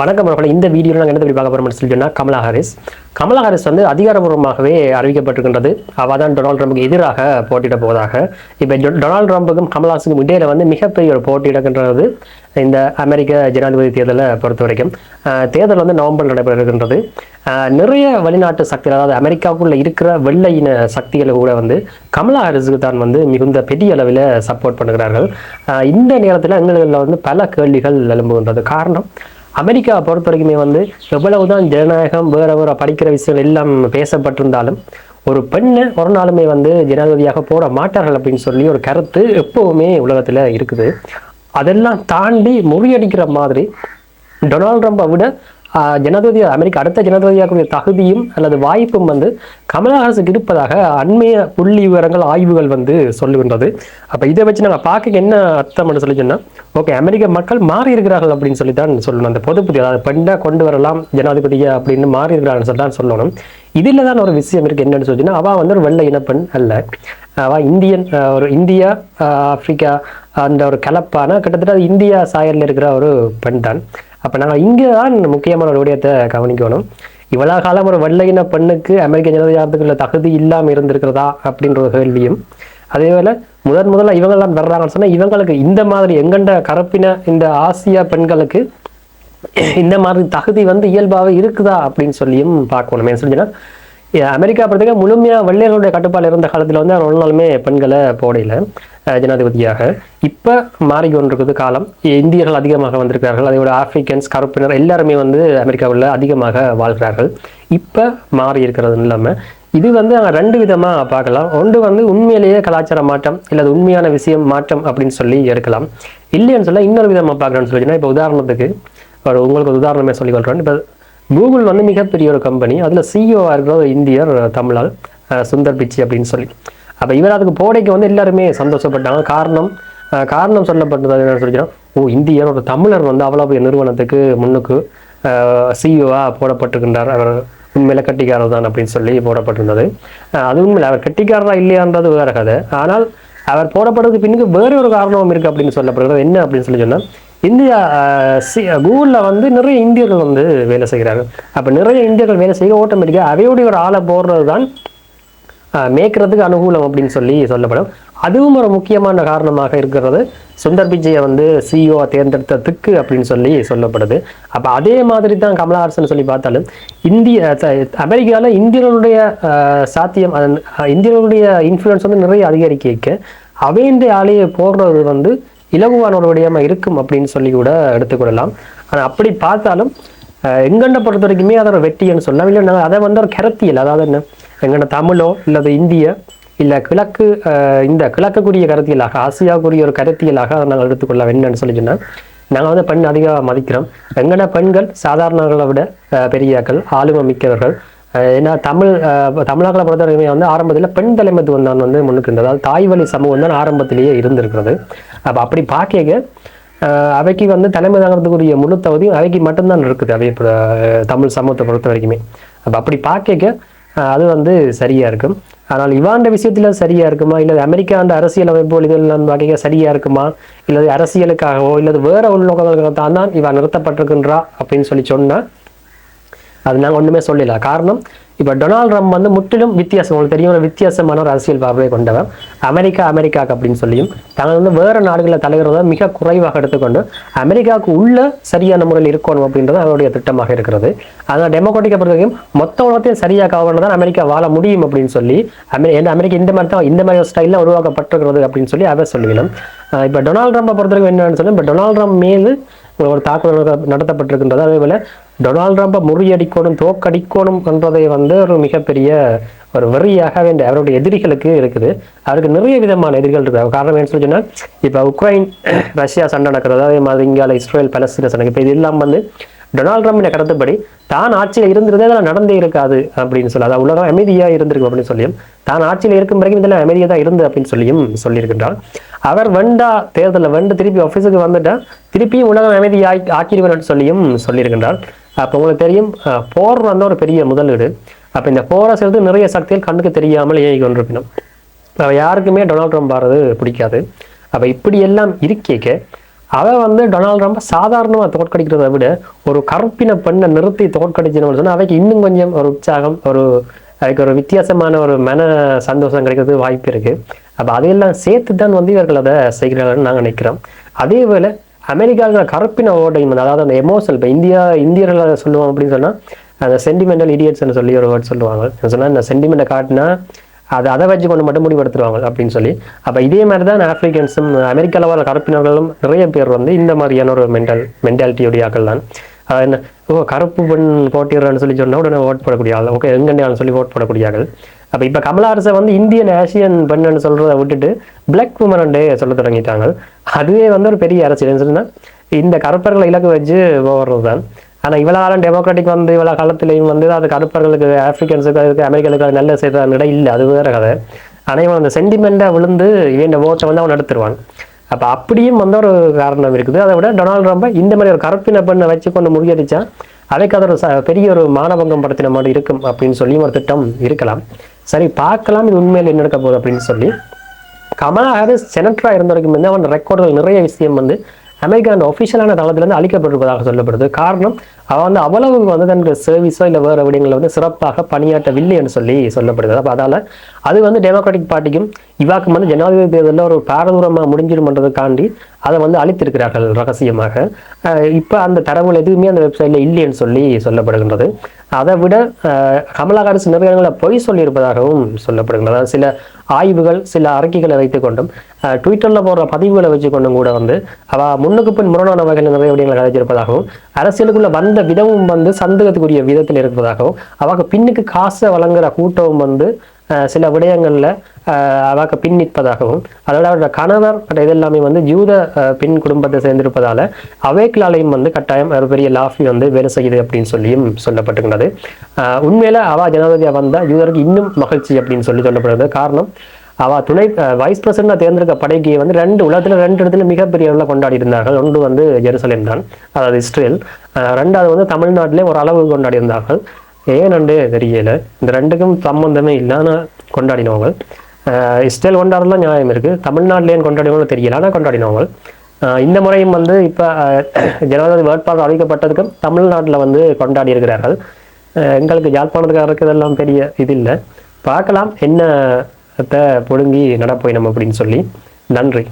வணக்கம் அவர்களே. இந்த வீடியோவில் நாங்கள் என்ன பற்றி பார்க்க போகிறோம்னு சொல்லி சொன்னால் கமலா ஹாரிஸ். கமலா ஹாரிஸ் வந்து அதிகாரபூர்வமாகவே அறிவிக்கப்பட்டிருக்கின்றது. அவள் தான் டொனால்ட் ட்ரம்புக்கு எதிராக போட்டியிட போவதாக. இப்போ டொனால்ட் ட்ரம்புக்கும் கமலாசுக்கும் இடையில வந்து மிகப்பெரிய ஒரு போட்டியிடக்கின்றது இந்த அமெரிக்க ஜனாதிபதி தேர்தலை பொறுத்த வரைக்கும். தேர்தல் வந்து நவம்பர் நடைபெற இருக்கின்றது. நிறைய வெளிநாட்டு சக்திகள் அதாவது அமெரிக்காவுக்குள்ள இருக்கிற வெள்ளை இன சக்திகளை கூட வந்து கமலா ஹாரிஸுக்கு தான் வந்து மிகுந்த பெரிய அளவில் சப்போர்ட் பண்ணுகிறார்கள். இந்த நேரத்தில் எங்களில் வந்து பல கேள்விகள் எழும்புகின்றது. காரணம் அமெரிக்காவை பொறுத்த வரைக்குமே வந்து எவ்வளவுதான் ஜனநாயகம் வேற வேற படிக்கிற விஷயங்கள் எல்லாம் பேசப்பட்டிருந்தாலும் ஒரு பெண்ணை ஒரு நாளுமே வந்து ஜனாதிபதியாக போட மாட்டார்கள் அப்படின்னு சொல்லி ஒரு கருத்து எப்பவுமே உலகத்தில் இருக்குது. அதெல்லாம் தாண்டி முறியடிக்கிற மாதிரி டொனால்ட் ட்ரம்பை விட ஜனாதிபதி அமெரிக்க அடுத்த ஜனாதிபதியாகக்கூடிய தகுதியும் அல்லது வாய்ப்பும் வந்து கமலா அரசுக்கு இருப்பதாக அண்மைய புள்ளி விவரங்கள் ஆய்வுகள் வந்து சொல்லுகின்றது. அப்போ இதை வச்சு நாங்கள் பார்க்க என்ன அர்த்தம்னு சொல்லி சொன்னால் ஓகே அமெரிக்க மக்கள் மாறி இருக்கிறார்கள் அப்படின்னு சொல்லி தான் சொல்லணும். அந்த பொது புதிய அதாவது பெண்ணை கொண்டு வரலாம் ஜனாதிபதியை அப்படின்னு மாறி இருக்கிறார்கள் சொல்லி தான் சொல்லணும். இதில் தான் ஒரு விஷயம் இருக்குது என்னன்னு சொல்லிச்சுன்னா அவள் வந்து ஒரு வெள்ளை இனப்பெண் அல்ல. இந்தியன் ஒரு இந்தியா ஆஹ், ஆப்பிரிக்கா அந்த ஒரு கலப்பான கிட்டத்தட்ட இந்தியா சாயலில் இருக்கிற ஒரு பெண் தான். அப்ப நாங்கள் இங்கே தான் முக்கியமான ஒரு விடயத்தை கவனிக்கணும். இவ்வளவு காலம் ஒரு வெள்ளையின பெண்ணுக்கு அமெரிக்க ஜனதாயத்துக்குள்ள தகுதி இல்லாமல் இருந்திருக்கிறதா அப்படின்ற ஒரு கேள்வியும் அதே போல முதன் முதல்ல இவங்கெல்லாம் வர்றாங்கன்னு சொன்னா இவங்களுக்கு இந்த மாதிரி எங்கண்ட கரப்பின இந்த ஆசியா பெண்களுக்கு இந்த மாதிரி தகுதி வந்து இயல்பாகவே இருக்குதா அப்படின்னு சொல்லியும் பார்க்கணும். என்ன சொல்லிச்சுன்னா அமெரிக்கா பொறுத்தவரைக்கும் முழுமையாக வெள்ளையர்களுடைய கட்டுப்பாடு இருந்த காலத்தில் வந்து அவர் நாளுமே பெண்களை போடையில ஜனாதிபதியாக. இப்போ மாறிக்கொண்டிருக்குது காலம். இந்தியர்கள் அதிகமாக வந்திருக்கிறார்கள். அதோட ஆப்பிரிக்கன்ஸ் கருப்பினர் எல்லாருமே வந்து அமெரிக்காவில் அதிகமாக வாழ்கிறார்கள். இப்போ மாறி இருக்கிறது இல்லாமல் இது வந்து நாங்கள் ரெண்டு விதமாக பார்க்கலாம். ஒன்று வந்து உண்மையிலேயே கலாச்சார மாற்றம் இல்லை அது உண்மையான விஷயம் மாற்றம் அப்படின்னு சொல்லி எடுக்கலாம். இல்லைன்னு சொல்ல இன்னொரு விதமாக பார்க்குறேன்னு சொல்லிச்சுன்னா இப்போ உதாரணத்துக்கு ஒரு உங்களுக்கு உதாரணமே சொல்லிக் கொள்கிறோம் இப்போ கூகுள் வந்து மிகப்பெரிய ஒரு கம்பெனி அதில் சிஇஓவாக இருக்கிற ஒரு இந்தியர் தமிழால் சுந்தர் பிச்சி அப்படின்னு சொல்லி. அப்போ இவர் அதுக்கு போடைக்கு வந்து எல்லாருமே சந்தோஷப்பட்டாங்க. காரணம் காரணம் சொல்லப்பட்டது என்ன சொல்லிக்கிறோம். ஓ இந்தியர் ஒரு தமிழர் வந்து அவ்வளோ பெரிய நிறுவனத்துக்கு முன்னுக்கு சிஇஓவாக போடப்பட்டிருக்கின்றார். அவர் உண்மையில கட்டிக்காரர் தான் அப்படின்னு சொல்லி போடப்பட்டிருந்தது. அது உண்மையில அவர் கட்டிக்காரரா இல்லையான்றது வேற கதை. ஆனால் அவர் போடப்படுறதுக்கு பின்னுக்கு வேறு ஒரு காரணமும் இருக்கு அப்படின்னு சொல்லப்படுகிறது. என்ன அப்படின்னு சொல்லி சொன்னால் இந்தியா கூகுளில் வந்து நிறைய இந்தியர்கள் வந்து வேலை செய்கிறார்கள். அப்போ நிறைய இந்தியர்கள் வேலை செய்ய ஆட்டோமேட்டிக்காக அவையோடைய ஒரு ஆளை போடுறது தான் மேய்க்கிறதுக்கு அனுகூலம் அப்படின்னு சொல்லி சொல்லப்படும். அதுவும் ஒரு முக்கியமான காரணமாக இருக்கிறது. சுந்தர் பிச்சையை வந்து சிஇஓ தேர்ந்தெடுத்ததுக்கு அப்படின்னு சொல்லி சொல்லப்படுது. அப்போ அதே மாதிரி தான் கமலஹாசன் சொல்லி பார்த்தாலும் இந்திய அமெரிக்காவில் இந்தியர்களுடைய சாத்தியம் அதன் இந்தியர்களுடைய இன்ஃப்ளூயன்ஸ் வந்து நிறைய அதிகரிக்க அவையின் ஆலையை போடுறது வந்து இலகுவான ஒரு இருக்கும் அப்படின்னு சொல்லி கூட எடுத்துக்கொள்ளலாம். ஆனால் அப்படி பார்த்தாலும் அஹ் எங்கண்ட பொறுத்த வரைக்குமே அதை ஒரு வெட்டின்னு சொல்லலாம். இல்லை நாங்கள் அதை வந்து ஒரு கருத்தியல். அதாவது என்ன எங்கண்ட தமிழோ இல்லது இந்திய இல்லை கிழக்கு இந்த கிழக்குக்குரிய கருத்தியலாக ஆசியாவுக்குரிய ஒரு கருத்தியலாக அதை நாங்கள் எடுத்துக்கொள்ள வேண்டும்னு சொல்லி சொன்னால் நாங்கள் வந்து பெண் அதிகமாக மதிக்கிறோம். எங்கன்னா பெண்கள் சாதாரணங்களை விட பெரியாக்கள் ஆளுமை மிக்கவர்கள் ஏன்னா தமிழ் தமிழர்களை பொறுத்த வரைக்குமே வந்து ஆரம்பத்தில் பெண் தலைமைத்துவம் தான் வந்து முன்னுக்கு இருந்தது அதாவது தாய் வழி சமூகம் தான் ஆரம்பத்திலேயே இருந்திருக்கிறது. அப்போ அப்படி பார்க்க அவைக்கு வந்து தலைமை தாங்கிறதுக்குரிய முழு தகுதியும் அவைக்கு மட்டும்தான் இருக்குது அவை தமிழ் சமூகத்தை பொறுத்த வரைக்குமே அப்போ அப்படி பார்க்க அது வந்து சரியாக இருக்கும். ஆனால் இவாண்ட விஷயத்தில் சரியாக இருக்குமா? இல்லை அமெரிக்காண்ட அரசியல் அமைப்பு இதெல்லாம் பார்க்க சரியாக இருக்குமா? இல்லை அரசியலுக்காகவோ இல்லை வேறு உள்நோக்கங்களுக்காக தான் தான் இவன் நிறுத்தப்பட்டிருக்கின்றா அப்படின்னு சொல்லி சொன்னால் அது நாங்கள் ஒன்றுமே சொல்லல. காரணம் இப்போ டொனால்ட் ட்ரம்ப் வந்து முற்றிலும் வித்தியாசம். உங்களுக்கு தெரியும் ஒரு வித்தியாசமான ஒரு அரசியல் பார்வையை கொண்டவர். அமெரிக்கா அமெரிக்காக்கு அப்படின்னு சொல்லியும் தாங்கள் வந்து வேறு நாடுகளில் தலைவர்கள் மிக குறைவாக எடுத்துக்கொண்டு அமெரிக்காவுக்கு உள்ள சரியான முறையில் இருக்கணும் அப்படின்றது அவருடைய திட்டமாக இருக்கிறது. அதனால் டெமோக்ராட்டிக்கை பொறுத்த வரைக்கும் மொத்த உலகத்தையும் சரியாக கவர்ந்து தான் அமெரிக்கா வாழ முடியும் அப்படின்னு சொல்லி அமெரி அமெரிக்கா இந்த மாதிரி தான் இந்த மாதிரி ஒரு ஸ்டைலில் உருவாக்கப்பட்டிருக்கிறது அப்படின்னு சொல்லி அவர் சொல்லுவிலும் இப்போ டொனால்ட் ட்ரம்ப்பை பொறுத்தவரைக்கும் என்னன்னு சொல்லி இப்போ டொனால்ட் ட்ரம்ப் மீது ஒரு தாக்குதல் நடத்தப்பட்டிருக்கின்றது. அதே போல டொனால்ட் ட்ரம்ப்பை முறியடிக்கணும் தோக்கடிக்கணும் என்றதை வந்து ஒரு மிகப்பெரிய ஒரு வெறியாக வேண்டிய அவருடைய எதிரிகளுக்கு இருக்குது. அவருக்கு நிறைய விதமான எதிரிகள் இருக்குது காரணம் என்ன சொல்லி இப்போ உக்ரைன் ரஷ்யா சண்டை நடக்கிறது. அதே மாதிரி இங்கால இஸ்ரேல் பலஸ்தீன சண்டை இப்போ இது எல்லாம் வந்து டொனால்ட் ட்ரம்பின் கடத்தபடி தான் ஆட்சியில் இருந்திருந்தே இதெல்லாம் நடந்தே இருக்காது அப்படின்னு சொல்லி அதாவது உலகம் அமைதியாக இருந்திருக்கு அப்படின்னு சொல்லியும் தான் ஆட்சியில் இருக்கும் வரைக்கும் இதெல்லாம் அமைதியாக தான் இருந்து அப்படின்னு சொல்லியும் சொல்லியிருக்கின்றார். அவர் வெண்டா தேர்தலில் வெண்டு திருப்பி ஆஃபீஸுக்கு வந்துட்டா திருப்பியும் உலகம் அமைதியாக ஆக்கிடுவேன் சொல்லியும் சொல்லியிருக்கின்றார். அப்போ உங்களுக்கு தெரியும் போர் வந்து ஒரு பெரிய முதலீடு. அப்போ இந்த போரை சேர்த்து நிறைய சக்திகள் கண்ணுக்கு தெரியாமல் இயங்கி கொண்டிருக்கணும் அவள் யாருக்குமே டொனால்ட் ட்ரம்ப் வர்றது பிடிக்காது. அப்போ இப்படி எல்லாம் இருக்கேக்க அதை வந்து டொனால்ட் ட்ரம்ப் சாதாரணமாக தோற்கடிக்கிறத விட ஒரு கருப்பின பெண்ணை நிறுத்தி தோற்கடிச்சணும்னு சொன்னால் அவைக்கு இன்னும் கொஞ்சம் ஒரு உற்சாகம் ஒரு அதுக்கு ஒரு வித்தியாசமான ஒரு மன சந்தோஷம் கிடைக்கிறது வாய்ப்பு இருக்குது அப்போ அதையெல்லாம் சேர்த்து தான் வந்து இவர்கள் அதை செய்கிறார்கள் நாங்கள் நினைக்கிறோம். அதே போல அமெரிக்காவில் கருப்பின ஓட்டையும் அதாவது அந்த எமோஷனல் இப்போ இந்தியா இந்தியர்களை சொல்லுவோம் அப்படின்னு சொன்னால் அந்த சென்டிமெண்டல் இடியட்ஸ்னு சொல்லி ஒரு வேர்ட் சொல்லுவாங்க. சொன்னால் இந்த சென்டிமெண்ட்டை காட்டினா அதை அதை வச்சு கொண்டு மட்டும் முடிவெடுத்துருவாங்க அப்படின்னு சொல்லி. அப்போ இதே மாதிரி தான் ஆப்பிரிக்கன்ஸும் அமெரிக்காவில் வர கருப்பினர்களும் நிறைய பேர் வந்து இந்த மாதிரியான ஒரு மென்டல் மென்டாலிட்டியுடைய ஆக்கள் தான். அஹ் என்ன? ஓ கருப்பு பெண் போட்டிடுறான்னு சொல்லி சொன்னால் உடனே ஓட் போடக்கூடிய ஆள். ஓகே எங்கன்னு சொல்லி ஓட் போடக்கூடிய ஆள் அப்போ இப்போ கமலா அரசை வந்து இந்தியன் ஆசியன் பெண்ணுன்னு சொல்கிறத விட்டுட்டு பிளாக் உமரண்டே சொல்ல தொடங்கிட்டாங்க. அதுவே வந்து ஒரு பெரிய அரசியல். சொன்னால் இந்த கருப்பர்களை இலக்கு வச்சு போடுறது தான் ஆனால் இவ்வளோ காலம் டெமோக்ராட்டிக் வந்து இவ்வளோ காலத்துலேயும் வந்து அது கருப்பர்களுக்கு ஆஃப்ரிக்கன்ஸுக்கு அதுக்கு அமெரிக்கனுக்கு அது நல்ல செய்த நிலை இல்லை. அது வேறு கதை. ஆனால் இவன் அந்த சென்டிமெண்ட்டாக விழுந்து இவன் ஓட்டை வந்து அவன் எடுத்துருவான். அப்போ அப்படியும் வந்து ஒரு காரணம் இருக்குது. அதை விட டொனால்டு ட்ரம்ப் இந்த மாதிரி ஒரு கருப்பின பெண்ணை வச்சு கொண்டு முறியடிச்சா அதைக்கு அது ஒரு ச- பெரிய ஒரு மானபங்கம் படுத்தின மாதிரி இருக்கும் அப்படின்னு சொல்லி ஒரு திட்டம் இருக்கலாம். சரி பார்க்கலாம். இது உண்மையில் என்ன நடக்க போகுது அப்படின்னு சொல்லி. கமலா ஹாரிஸ் செனட்டராக இருந்த வரைக்கும் வந்து அவன் ரெக்கார்டுகள் நிறைய விஷயம் வந்து அமெரிக்கான ஒஃபிஷியலான தளத்திலிருந்து அழிக்கப்பட்டிருப்பதாக சொல்லப்படுது. காரணம் அவன் வந்து அவ்வளவு வந்து தன்னுடைய சர்வீஸோ இல்லை வேறு விடயங்களில் வந்து சிறப்பாக பணியாற்றவில்லை என்று சொல்லி சொல்லப்படுகிறது. அப்போ அதால் அது வந்து டெமோக்ராட்டிக் பார்ட்டிக்கும் இவாக்கும் வந்து ஜனாதிபதி தேர்தலில் ஒரு பாரதூரமாக முடிஞ்சிருமன்றதுக்காண்டி அதை வந்து அழித்திருக்கிறார்கள் ரகசியமாக. இப்போ அந்த தரவுகள் எதுவுமே அந்த வெப்சைட்டில் இல்லைன்னு சொல்லி சொல்லப்படுகின்றது. அதை விட கமலா ஹாரிஸ் நிறைய பொய் சொல்லியிருப்பதாகவும் சொல்லப்படுகின்றது. அதாவது சில ஆய்வுகள் சில அறிக்கைகளை வைத்துக்கொண்டும் ட்விட்டரில் ட்விட்டர்ல போடுற பதிவுகளை வச்சுக்கொண்டும் கூட வந்து அவ முன்னுக்கு பின் முரணான வகையில் நிறைய விடயங்களை கதைச்சிருப்பதாகவும் அரசியலுக்குள்ள வந்த விதமும் வந்து சந்தேகத்துக்குரிய விதத்தில் இருப்பதாகவும் அவங்க பின்னுக்கு காசை வழங்குற கூட்டமும் வந்து சில விடயங்கள்ல அவாக்கு பின் நிற்பதாகவும் அதோட அவரோட கணவர் மற்ற இதெல்லாமே வந்து ஜூத பின் குடும்பத்தை சேர்ந்திருப்பதால அவேக்களாலையும் வந்து கட்டாயம் ஒரு பெரிய லாஃபி வந்து வேலை செய்யுது அப்படின்னு சொல்லியும் சொல்லப்பட்டிருக்கிறது. உண்மையில் உண்மையில ஜனாதிபதியாக வந்தால் ஜூதருக்கு இன்னும் மகிழ்ச்சி அப்படின்னு சொல்லி சொல்லப்படுகிறது. காரணம் அவள் துணை வைஸ் பிரசிடண்டாக தேர்ந்தெடுக்க படைக்கு வந்து ரெண்டு உலகத்தில் ரெண்டு இடத்துல மிகப்பெரிய அளவில் கொண்டாடி இருந்தார்கள் ஒன்று வந்து ஜெருசலேம் தான் அதாவது இஸ்ரேல். ரெண்டாவது வந்து தமிழ்நாட்டிலே ஒரு அளவு கொண்டாடி இருந்தார்கள் ஏனண்டு தெரியல. இந்த ரெண்டுக்கும் சம்பந்தமே இல்லைன்னு கொண்டாடினவங்க இஸ்ரேல் கொண்டாடலாம் நியாயம் இருக்கு. தமிழ்நாட்டிலேயும் கொண்டாடினவங்க தெரியல ஆனால் கொண்டாடினவங்க இந்த முறையும் வந்து இப்போ ஜனாதிபதி வேட்பாளர் அறிவிக்கப்பட்டதுக்கும் தமிழ்நாட்டில் வந்து கொண்டாடி இருக்கிறார்கள் எங்களுக்கு யாழ்ப்பாணத்துக்காரருக்கு இதெல்லாம் பெரிய இது இல்லை. பார்க்கலாம் என்ன புடுங்கி நடப்போய் நம்ம அப்படின்னு சொல்லி நன்றி.